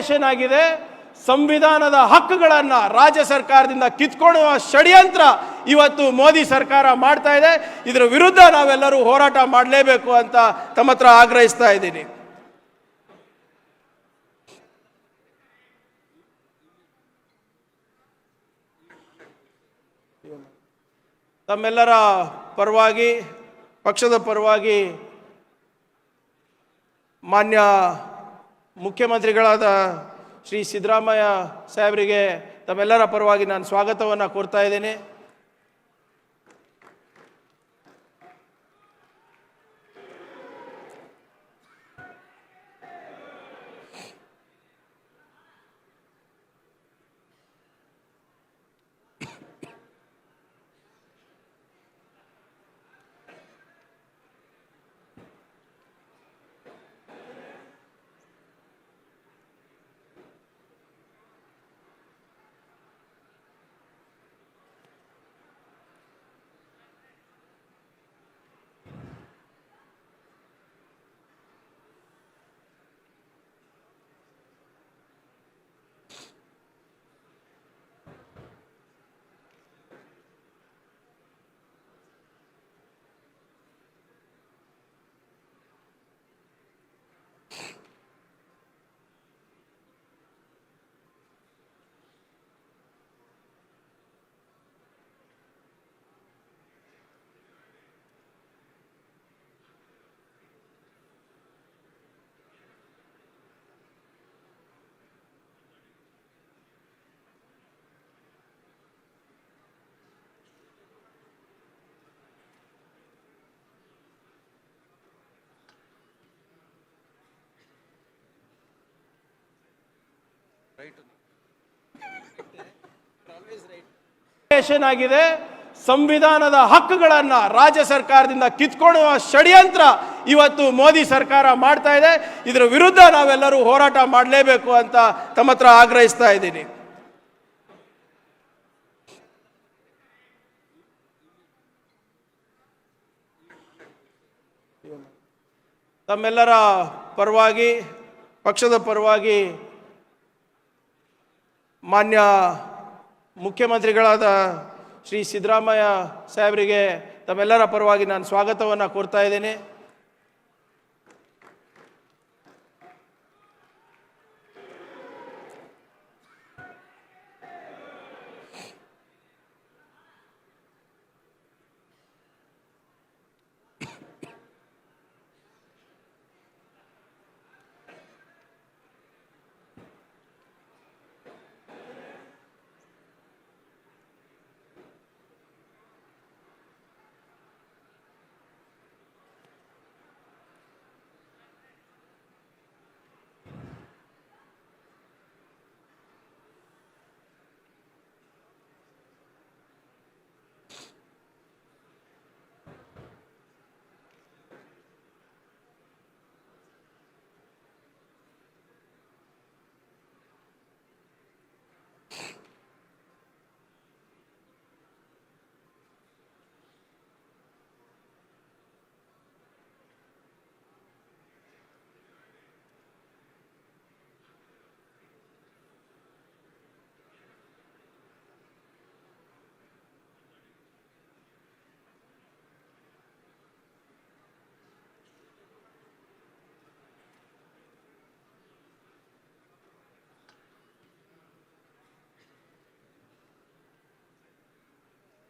Dictation ಆಗಿದೆ. ಸಂವಿಧಾನದ ಹಕ್ಕುಗಳನ್ನ ರಾಜ್ಯ ಸರ್ಕಾರದಿಂದ ಕಿತ್ಕೊಳ್ಳುವ ಷಡ್ಯಂತ್ರ ಇವತ್ತು ಮೋದಿ ಸರ್ಕಾರ ಮಾಡ್ತಾ ಇದೆ. ಇದರ ವಿರುದ್ಧ ನಾವೆಲ್ಲರೂ ಹೋರಾಟ ಮಾಡಲೇಬೇಕು ಅಂತ ತಮ್ಮ ಹತ್ರ ಆಗ್ರಹಿಸ್ತಾ ಇದ್ದೀನಿ. ತಮ್ಮೆಲ್ಲರ ಪರವಾಗಿ, ಪಕ್ಷದ ಪರವಾಗಿ ಮಾನ್ಯ ಮುಖ್ಯಮಂತ್ರಿಗಳಾದ ಶ್ರೀ ಸಿದ್ದರಾಮಯ್ಯ ಸಾಹೇಬರಿಗೆ ತಮ್ಮೆಲ್ಲರ ಪರವಾಗಿ ನಾನು ಸ್ವಾಗತವನ್ನು ಕೋರ್ತಾ ಇದ್ದೇನೆ. ಆಗಿದೆ ಸಂವಿಧಾನದ ಹಕ್ಕುಗಳನ್ನ ರಾಜ್ಯ ಸರ್ಕಾರದಿಂದ ಕಿತ್ಕೊಳ್ಳುವ ಷಡ್ಯಂತ್ರ ಇವತ್ತು ಮೋದಿ ಸರ್ಕಾರ ಮಾಡ್ತಾ ಇದೆ. ಇದರ ವಿರುದ್ಧ ನಾವೆಲ್ಲರೂ ಹೋರಾಟ ಮಾಡಲೇಬೇಕು ಅಂತ ತಮ್ಮ ಹತ್ರ ಆಗ್ರಹಿಸ್ತಾ ಇದ್ದೀನಿ. ತಮ್ಮೆಲ್ಲರ ಪರವಾಗಿ ಪಕ್ಷದ ಪರವಾಗಿ ಮಾನ್ಯ ಮುಖ್ಯಮಂತ್ರಿಗಳಾದ ಶ್ರೀ ಸಿದ್ದರಾಮಯ್ಯ ಸಾಹೇಬರಿಗೆ ತಮ್ಮೆಲ್ಲರ ಪರವಾಗಿ ನಾನು ಸ್ವಾಗತವನ್ನು ಕೋರ್ತಾ ಇದ್ದೇನೆ.